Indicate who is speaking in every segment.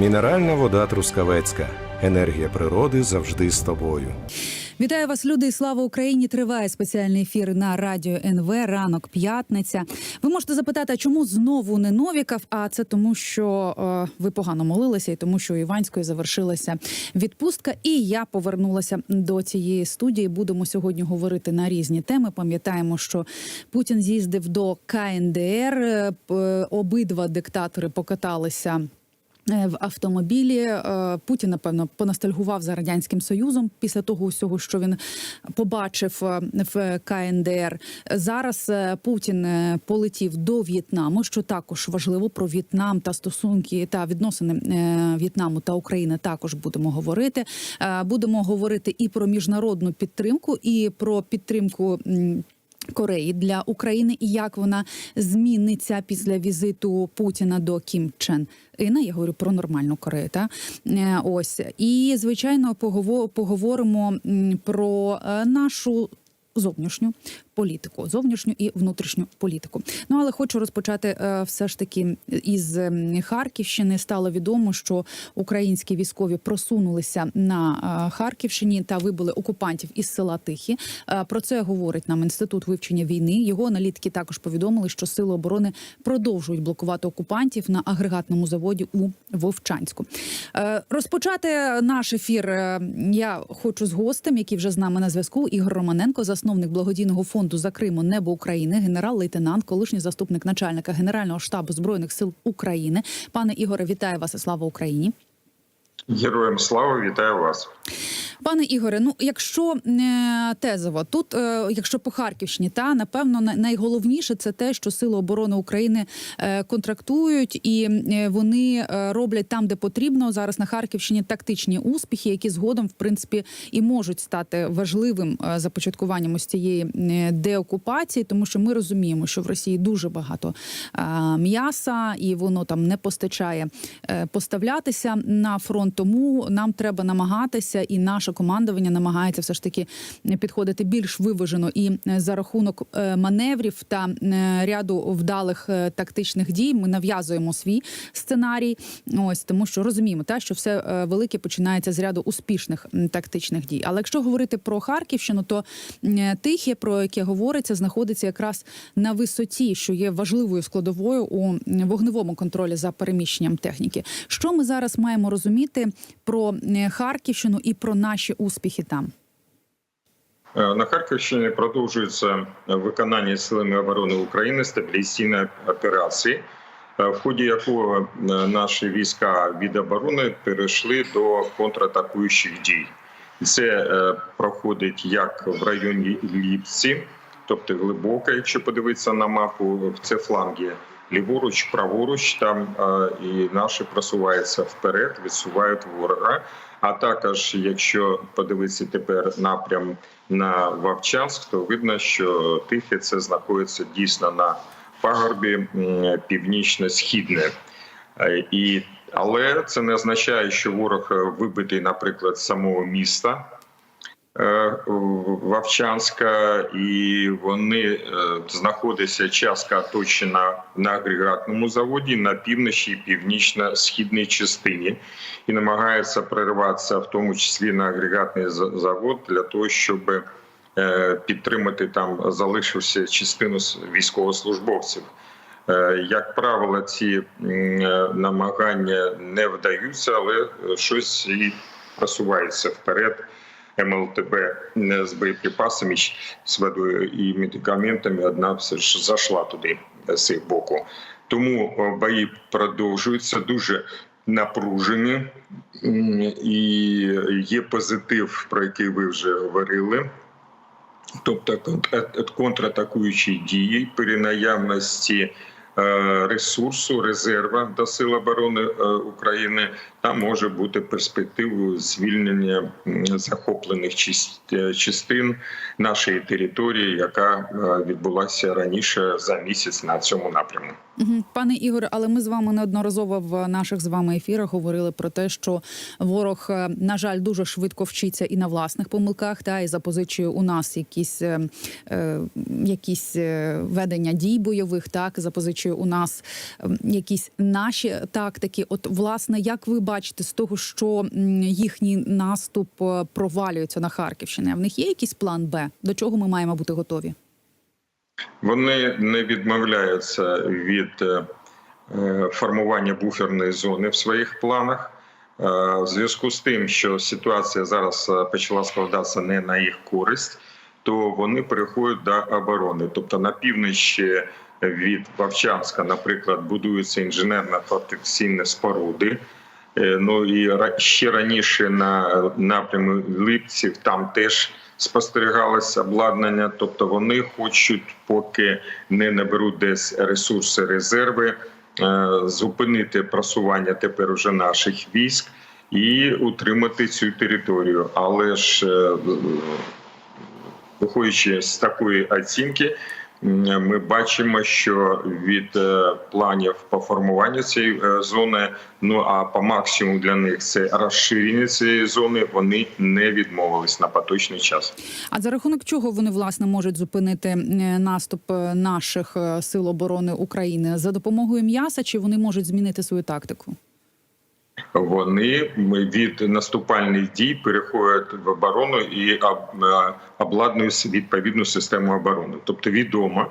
Speaker 1: Мінеральна вода Трускавецька. Енергія природи завжди з тобою.
Speaker 2: Вітаю вас, люди! і Слава Україні! Триває спеціальний ефір на радіо НВ. Ранок п'ятниця. Ви можете запитати, а чому знову не Новіков? А це тому, що е, ви погано молилися, і тому, що у Іванської завершилася відпустка. І я повернулася до цієї студії. Будемо сьогодні говорити на різні теми. Пам'ятаємо, що Путін з'їздив до КНДР. е, Обидва диктатори покаталися. Е, В автомобілі Е, Путін, напевно, поностальгував за радянським союзом після того усього, що він побачив е, в КНДР. Зараз Путін полетів до В'єтнаму, що також важливо про В'єтнам та стосунки та відносини В'єтнаму та України. Також будемо говорити. Будемо говорити і про міжнародну підтримку, і про підтримку. Кореї для України і як вона зміниться після візиту Путіна до Кім Чен Іна. Я говорю про нормальну Корею. Та Е, ось і звичайно погово- поговоримо про е, нашу. Зовнішню політику, зовнішню і внутрішню політику. Ну але хочу розпочати е, все ж таки із ем, Харківщини. Стало відомо, що українські військові просунулися на е, Харківщині та вибили окупантів із села Тихі. Е, Про це говорить нам інститут вивчення війни. Його аналітики також повідомили, що сили оборони продовжують блокувати окупантів на агрегатному заводі у Вовчанську. Розпочати наш ефір я хочу з гостем, який вже з нами на зв'язку. Ігор Романенко, засновник благодійного фонду за Криму Небо України, генерал-лейтенант, колишній заступник начальника Генерального штабу збройних сил України. Пане Ігоре, вітаю вас слава Україні.
Speaker 3: Героям слава, вітаю вас.
Speaker 2: Пане Ігоре, ну якщо е, тезово, тут, е, якщо по Харківщині, та напевно най- найголовніше це те, що Сили оборони України е, контрактують і вони роблять там, де потрібно зараз на Харківщині тактичні успіхи, які згодом, в принципі, і можуть стати важливим започаткуванням ось цієї деокупації, тому що ми розуміємо, що в Росії дуже багато м'яса, і воно там не постачає поставлятися на фронт. Тому нам треба намагатися, і наше командування намагається все ж таки підходити більш виважено і е, за рахунок е, маневрів та е, ряду вдалих е, тактичних дій. Ми нав'язуємо свій сценарій. Ось тому, що розуміємо, та що все е, велике починається з ряду успішних тактичних дій. Але якщо говорити про Харківщину, то тихе, про яке говориться, знаходиться якраз на висоті, що є важливою складовою у вогневому контролі за переміщенням техніки. Що ми зараз маємо розуміти про е, Харківщину і про наші успіхи там?
Speaker 3: Е, На Харківщині продовжується виконання силами оборони України стабілізаційної операції, е, в ході якого е, наші війська від оборони перейшли до контратакуючих дій. Це е, проходить як в районі Ліпці, тобто глибоко, якщо подивитися на мапу, це фланги ліворуч, праворуч. Там і наші просуваються вперед, відсувають ворога. А також, якщо подивитися тепер напрям на Вовчанськ, то видно, що Тихе це знаходиться дійсно на пагорбі північно-східне. І але це не означає, що ворог вибитий, наприклад, самого міста Вовчанська, і вони е, знаходяться частка оточена на агрегатному заводі на півночі і північно-східній частині, і намагаються прориватися, в тому числі на агрегатний завод, для того, щоб е, підтримати там залишився частину військовослужбовців. Е, Як правило, ці е, намагання не вдаються, але е, щось і просувається вперед. МЛТБ боєприпасами, ч- з водою і медикаментами. Одна все ж зайшла туди е, з їх боку. Тому е, бої продовжуються дуже напружені, і є позитив, про який ви вже говорили. Тобто кон- е- контратакуючі дії при наявності е, ресурсу, резерва до Сил оборони е, України, там може бути перспективою звільнення захоплених е, частин нашої території, яка е, відбулася раніше за місяць на цьому напрямку.
Speaker 2: Пане Ігоре, але ми з вами неодноразово в наших з вами ефірах говорили про те, що ворог, е, на жаль, дуже швидко вчиться і на власних помилках, та і запозичує у нас якісь, е, е, якісь е, ведення дій бойових, так запозичує чи у нас ем, якісь наші тактики. От, власне, як ви бачите з того, що їхній наступ е, провалюється на Харківщині? А в них є якийсь план Б? До чого ми маємо бути готові?
Speaker 3: Вони не відмовляються від е, е, формування буферної зони в своїх планах. В зв'язку з тим, що ситуація зараз почала складатися не на їх користь, то вони переходять до оборони. Тобто на півночі від Вовчанська, наприклад, будуються інженерно-фортифікаційні споруди. Е, Ну і ще раніше на напрямі Липців там теж спостерігалося обладнання. Тобто вони хочуть, поки не наберуть десь ресурси, резерви, е, зупинити просування тепер уже наших військ і утримати цю територію. Але ж е, виходячи з такої оцінки, ми бачимо, що від е, планів по формуванню цієї е, зони, ну а по максимуму для них це розширення цієї зони. Вони не відмовились на поточний час.
Speaker 2: А за рахунок чого вони власне можуть зупинити е, наступ е, наших е, сил оборони України за допомогою м'яса? Чи вони можуть змінити свою тактику?
Speaker 3: Вони від наступальних дій переходять в оборону і е, обладнують відповідну систему оборони. Тобто відомо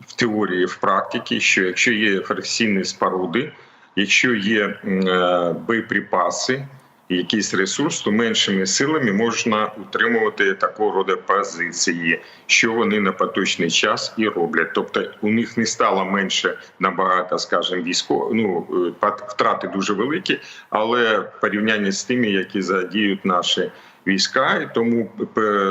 Speaker 3: в теорії, в практиці, що якщо є професійні споруди, якщо є е, боєприпаси, якийсь ресурс, то меншими силами можна утримувати такого роду позиції, що вони на поточний час і роблять. Тобто у них не стало менше набагато, скажімо, військо. Ну е, втрати дуже великі, але порівнянні з тими, які задіють наші війська, і тому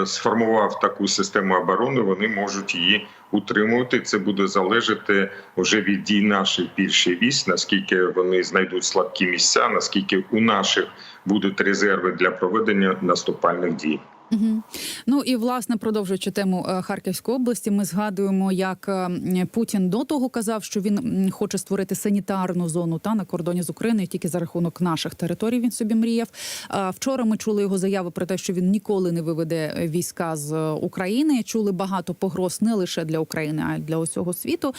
Speaker 3: сформував таку систему оборони, вони можуть її утримувати. Це буде залежати вже від дій наших більше військ, наскільки вони знайдуть слабкі місця, наскільки у наших будуть резерви для проведення наступальних дій.
Speaker 2: Угу. Ну і власне продовжуючи тему е, Харківської області, ми згадуємо, як е, Путін до того казав, що він хоче створити санітарну зону та на кордоні з Україною, тільки за рахунок наших територій він собі мріяв. Вчора ми чули його заяви про те, що він ніколи не виведе е, війська з України. Чули багато погроз не лише для України, а й для усього світу.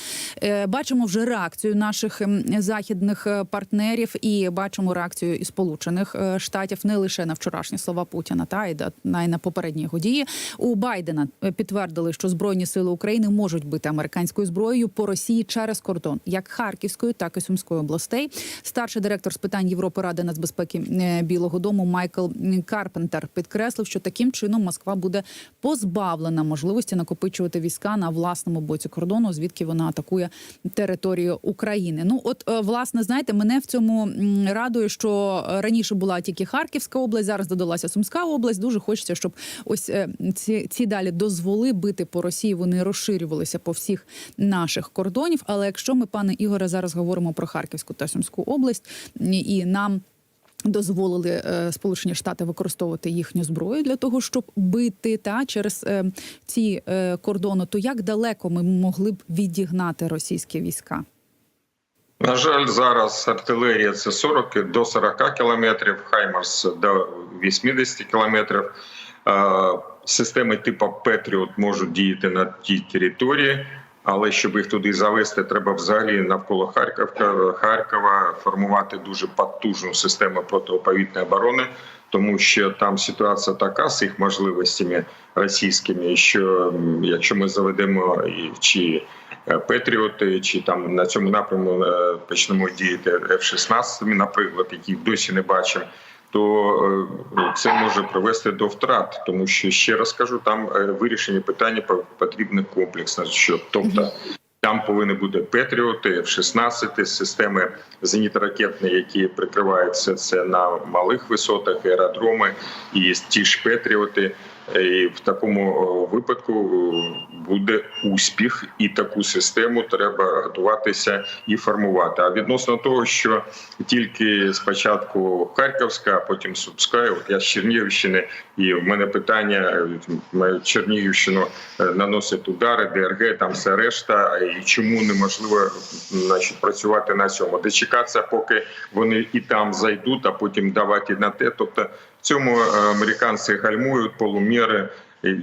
Speaker 2: Бачимо вже реакцію наших західних партнерів і бачимо реакцію і Сполучених Штатів не лише на вчорашні слова Путіна, та й на на попередні його дії. У Байдена е, підтвердили, що збройні сили України можуть бити американською зброєю по Росії через кордон, як Харківської, так і Сумської областей. Старший директор з питань Європи Ради нацбезпеки е, Білого Дому Майкл Карпентер підкреслив, що таким чином Москва буде позбавлена можливості накопичувати війська на власному боці кордону, звідки вона атакує територію України. Ну от е, власне, знаєте, мене в цьому радує, що раніше була тільки Харківська область, зараз додалася Сумська область. Дуже хочеться, щоб ось е, ці, ці далі дозволи бити по Росії. Вони розширювалися по всіх наших кордонів. Але якщо ми, пане Ігоре, зараз говоримо про Харківську та Сумську область, і нам. Дозволили е, Сполучені Штати використовувати їхню зброю для того, щоб бити та через е, ці е, кордони. То як далеко ми могли б відігнати російські війська?
Speaker 3: На жаль, зараз артилерія це 40 до 40 кілометрів, Хаймарс до 80 кілометрів. Системи типу Петріот можуть діяти на тій території, але щоб їх туди завести, треба взагалі навколо Харкова, Харкова формувати дуже потужну систему протиповітної оборони, тому що там ситуація така з їх можливостями російськими, що якщо ми заведемо чи е, Петріоти, чи там на цьому напряму е, почнемо діяти F-16, наприклад, яких досі не бачимо, то е, це може привести до втрат, тому що ще раз кажу, там е, вирішення питання по- потрібне комплексно. Що тобто там повинні бути Петріоти, F-16, системи зенітно-ракетні, які прикриваються це на малих висотах, аеродроми і ті ж Петріоти. І в такому випадку буде успіх, і таку систему треба готуватися і формувати. А відносно того, що тільки спочатку Харківська, а потім Сумська, от я з Чернігівщини, і в мене питання е, Чернігівщину е, наносить удари, ДРГ, там все решта. І чому неможливо значить, працювати на цьому? Дочекатися, поки вони і там зайдуть, а потім давати на те. Тобто в цьому е, американці гальмують полуміри.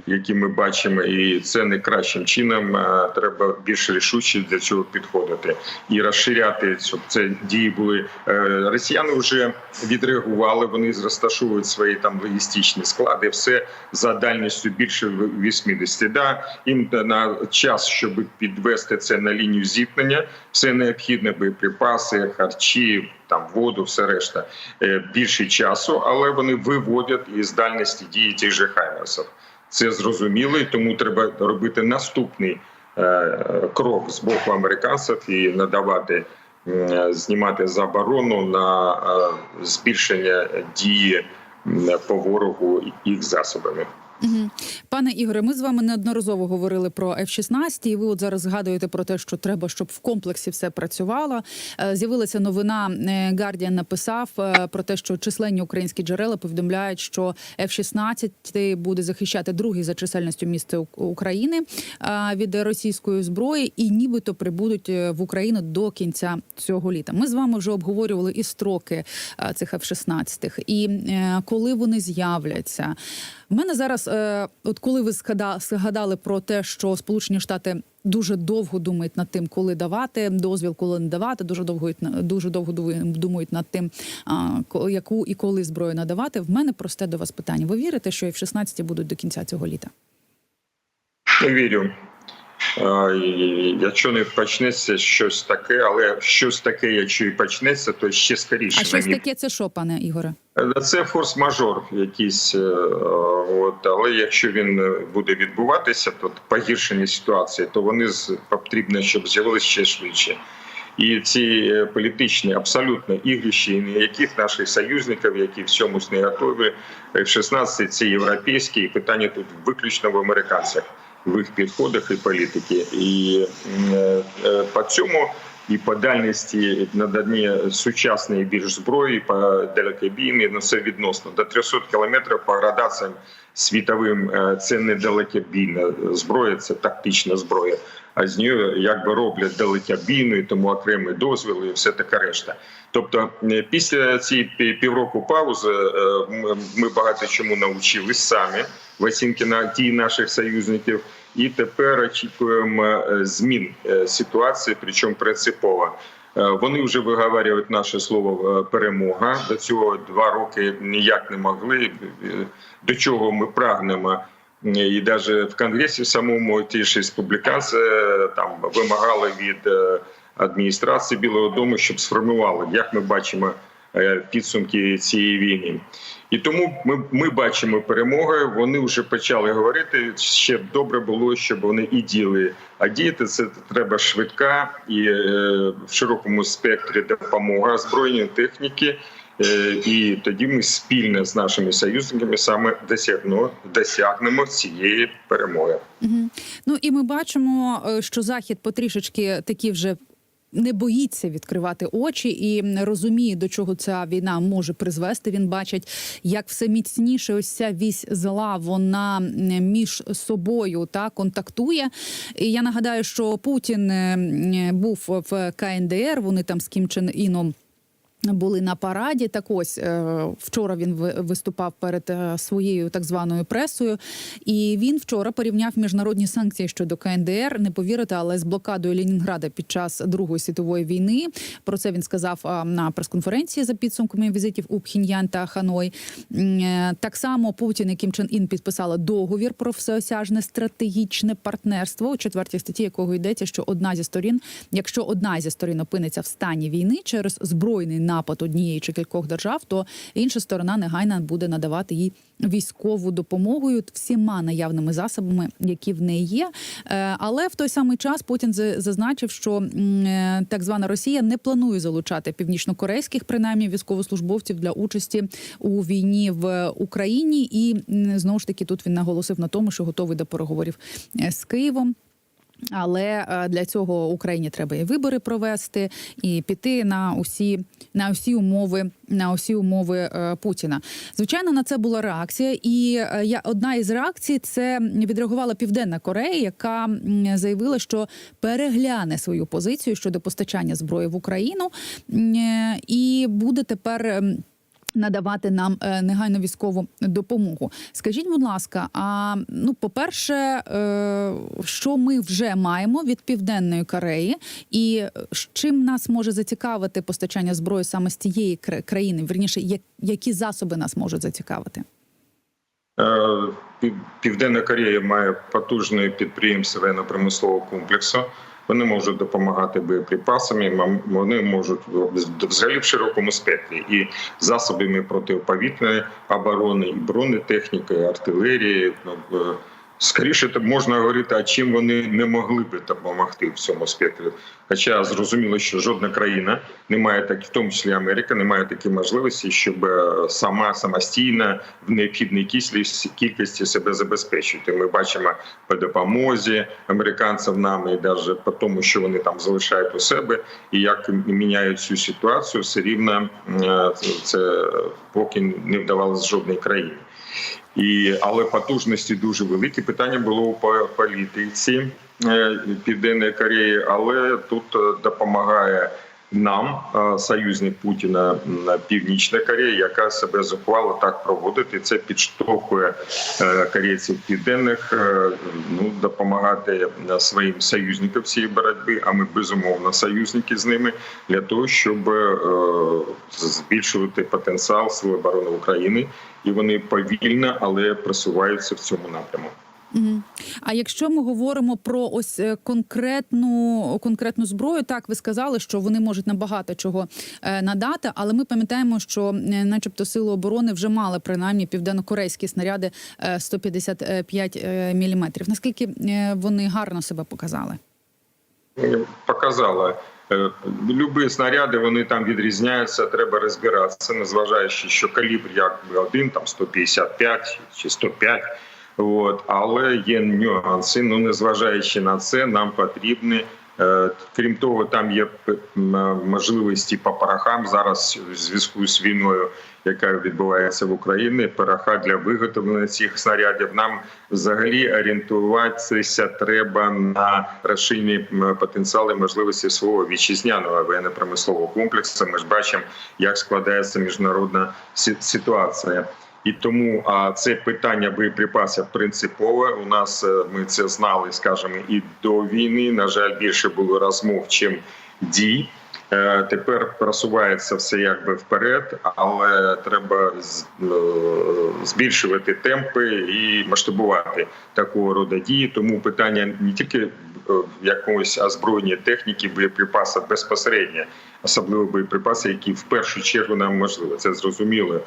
Speaker 3: Які ми бачимо, і це не кращим чином. Треба більш рішуче до цього підходити і розширяти, щоб це дії були. Е, Росіяни вже відреагували. Вони розташовують свої там логістичні склади. Все за дальністю більше 80. Да, їм на час, щоб підвести це на лінію зіткнення, все необхідне боєприпаси, харчі, там воду, все решта е, більше часу, але вони виводять із дальності дії тих же хаймерсів. Це зрозуміло, і тому треба робити наступний е, крок з боку американців і надавати знімати заборону на е, збільшення дії по ворогу їх засобами.
Speaker 2: Угу. Пане Ігоре, ми з вами неодноразово говорили про F-16, і ви от зараз згадуєте про те, що треба, щоб в комплексі все працювало. Е, З'явилася новина. е, Guardian написав е, про те, що численні українські джерела повідомляють, що F-16 буде захищати другий за чисельністю місце України від російської зброї, і нібито прибудуть в Україну до кінця цього літа. Ми з вами вже обговорювали і строки цих F-16, і коли вони з'являться. В мене зараз, е, от коли ви згада- згадали про те, що Сполучені Штати дуже довго думають над тим, коли давати дозвіл, коли не давати, дуже довго дуже довго ду- думають над тим, а, яку і коли зброю надавати. В мене просте до вас питання. Ви вірите, що F-16 будуть до кінця цього літа?
Speaker 3: Вірю. Якщо не почнеться щось таке, але щось таке, якщо і почнеться, то ще скоріше.
Speaker 2: А щось таке це що, пане Ігоре?
Speaker 3: Е, Це форс-мажор якийсь. е, От, але якщо він е, буде відбуватися, то погіршення ситуації, то вони потрібно, щоб з'явилися ще швидше. І ці політичні абсолютно ігрищі, ніяких наших союзників, які в цьомусь не готові. F-16 – це європейські, і питання тут виключно в американцях, в їх підходах і політики. І е, е, по цьому і по дальності надання сучасної більш зброї, по далекобійні, ну це відносно до 300 кілометрів по градаціям світовим. е, Це не далекобійна зброя, це тактична зброя. А з нею якби роблять далекобійну, і тому окремі дозвіли і все таке решта. Тобто, після цієї півроку паузи е, ми- багато чому навчились самі в оцінки на дії наших союзників. І тепер очікуємо е, змін е, ситуації, причому принципово. Е, Вони вже виговорюють наше слово перемога. До цього два роки ніяк не могли. До чого ми прагнемо. І навіть в Конгресі самому ті ж республіканці там вимагали від адміністрації Білого Дому, щоб сформували, як ми бачимо підсумки цієї війни. І тому ми, ми бачимо перемоги. Вони вже почали говорити. Ще добре було, щоб вони і діяли. А діяти це треба швидка і е, в широкому спектрі допомога озброєння техніки. Е, І тоді ми спільно з нашими союзниками саме досягнемо, досягнемо цієї перемоги.
Speaker 2: Угу. Ну і ми бачимо, е, що захід потрішечки такі вже. Не боїться відкривати очі і розуміє, до чого ця війна може призвести. Він бачить, як все міцніше ось ця вісь зла вона між собою та контактує. І я нагадаю, що Путін е, був в КНДР. Вони там з Кім Чен Іном. Були на параді. Так ось е, вчора він виступав перед е, своєю так званою пресою, і він вчора порівняв міжнародні санкції щодо КНДР. Не повірите, але з блокадою Ленінграда під час Другої світової війни. Про це він сказав на прес-конференції за підсумками візитів у Пхіньян та Ханой. Е, Так само Путін і Кім Чен Ін підписали договір про всеосяжне стратегічне партнерство у четвертій статті, якого йдеться, що одна зі сторін, якщо одна зі сторін опиниться в стані війни через збройний напад однієї чи кількох держав, то інша сторона негайно буде надавати їй військову допомогу всіма наявними засобами, які в неї є. Е, Але в той самий час Путін за- зазначив, що е, так звана Росія не планує залучати північнокорейських принаймні військовослужбовців для участі у війні в Україні. І знову ж таки тут він наголосив на тому, що готовий до переговорів е, з Києвом. Але е, для цього Україні треба і вибори провести, і піти на усі на усі умови на усі умови е, Путіна. Звичайно, на це була реакція, і е, я одна із реакцій це відреагувала Південна Корея, яка заявила, що перегляне свою позицію щодо постачання зброї в Україну, і буде тепер. Надавати нам е, негайно військову допомогу. Скажіть, будь ласка, а ну, по-перше, е, що ми вже маємо від південної Кореї, і чим нас може зацікавити постачання зброї саме з кра- країни? Вірніше, які засоби нас можуть зацікавити?
Speaker 3: Е, Південна Корея має потужне підприємство воєнно-промислового комплексу. Вони можуть допомагати боєприпасами, вони можуть взагалі в широкому спектрі і засобами протиповітряної оборони, і бронетехніки, і артилерії. Скоріше то можна говорити, а чим вони не могли би допомогти в цьому спектрі. Хоча зрозуміло, що жодна країна не має так, в тому числі Америка, не має такі можливості, щоб е, сама самостійно в необхідній кількості себе забезпечити. Ми бачимо по допомозі американцям нам і навіть по тому, що вони там залишають у себе, і як міняють цю ситуацію, все рівно е, це, поки не вдавалося жодній країні. І, але потужності дуже великі. Питання було у по- політиці е, Південної Кореї, але тут е, допомагає нам союзник Путіна Північна Корея, яка себе зухвало так проводить. І це підштовхує е, корейців південних е, ну допомагати е, своїм союзникам в цій боротьбі. А ми безумовно союзники з ними для того, щоб збільшувати потенціал Сил оборони України, і вони повільно, але просуваються в цьому напрямку.
Speaker 2: А якщо ми говоримо про ось е, конкретну конкретну зброю, так ви сказали, що вони можуть набагато чого е, надати, але ми пам'ятаємо, що, е, начебто, сили оборони вже мали принаймні південнокорейські снаряди е, 155 міліметрів. Наскільки вони гарно себе показали?
Speaker 3: показала. Е, Любі снаряди вони там відрізняються, треба розбиратися, незважаючи, що калібр якби один, там 155 чи 105. От, але є нюанси. Ну незважаючи на це, нам потрібні. е, Крім того, там є можливості по порохам зараз в зв'язку з війною, яка відбувається в Україні. Пороха для виготовлення цих снарядів. Нам взагалі орієнтуватися треба на розширені потенціали можливості свого вітчизняного воєнно-промислового комплексу. Ми ж бачимо, як складається міжнародна ситуація. І тому а це питання боєприпасів принципове. У нас е, ми це знали, скажімо, і до війни. На жаль, більше було розмов, чим дій. Е, Тепер просувається все якби вперед, але треба е, збільшувати темпи і масштабувати такого роду дії. Тому питання не тільки якогось озброєння техніки, боєприпасів безпосередньо, особливо боєприпаси, які в першу чергу нам можливо. Це зрозуміло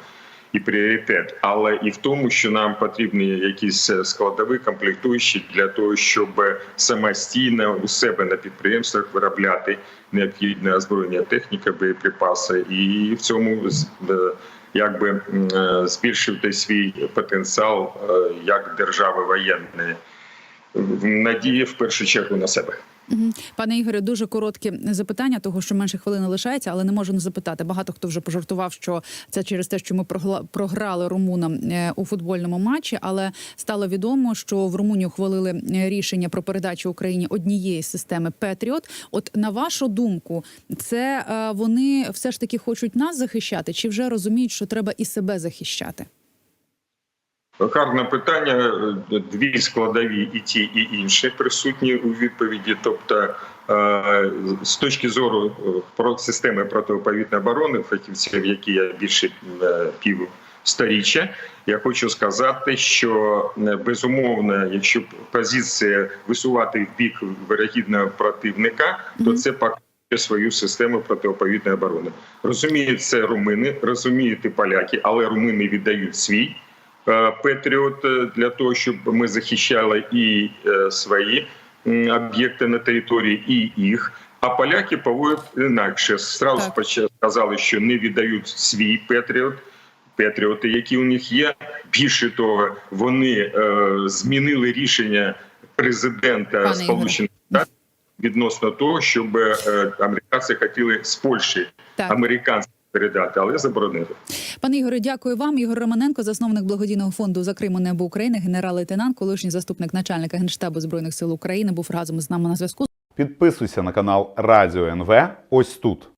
Speaker 3: і пріоритет, але і в тому, що нам потрібні якісь складові комплектуючі для того, щоб самостійно у себе на підприємствах виробляти необхідне озброєння, техніка, боєприпаси, і в цьому е, якби е, збільшити свій потенціал е, як держави воєнної. Надії в першу чергу на себе.
Speaker 2: Пане Ігорю, дуже коротке запитання, того що менше хвилини лишається, але не можу не запитати. Багато хто вже пожартував, що це через те, що ми програли румунам е, у футбольному матчі. Але стало відомо, що в Румунії ухвалили е, рішення про передачу Україні однієї системи Петріот. От на вашу думку, це е, вони все ж таки хочуть нас захищати, чи вже розуміють, що треба і себе захищати?
Speaker 3: Гарне питання. Дві складові, і ті, і інші присутні у відповіді. Тобто, е, з точки зору е, системи протиповітряної оборони, фахівців, які я більше е, пів сторіччя, я хочу сказати, що безумовно, якщо позиція висувати в бік вирогідного противника, то це показує свою систему протиповітряної оборони. Розуміють це румини, розуміють і поляки, але румини віддають свій. Е, Петріот е, для того, щоб ми захищали і е, свої об'єкти на території, і їх. А поляки поводять інакше. Зразу
Speaker 2: Так.
Speaker 3: сказали, що не віддають свій Петріот. Петріоти, які у них є. Більше того, вони змінили рішення президента Сполучених Штатів відносно того, щоб американці хотіли з Польщі
Speaker 2: Так.
Speaker 3: Передати, але заборонили.
Speaker 2: Пане Ігоре, дякую вам. Ігор Романенко, засновник благодійного фонду за Криму небо України, генерал-лейтенант, колишній заступник начальника генштабу збройних сил України, був разом з нами на зв'язку.
Speaker 4: Підписуйся на канал Радіо НВ. Ось тут.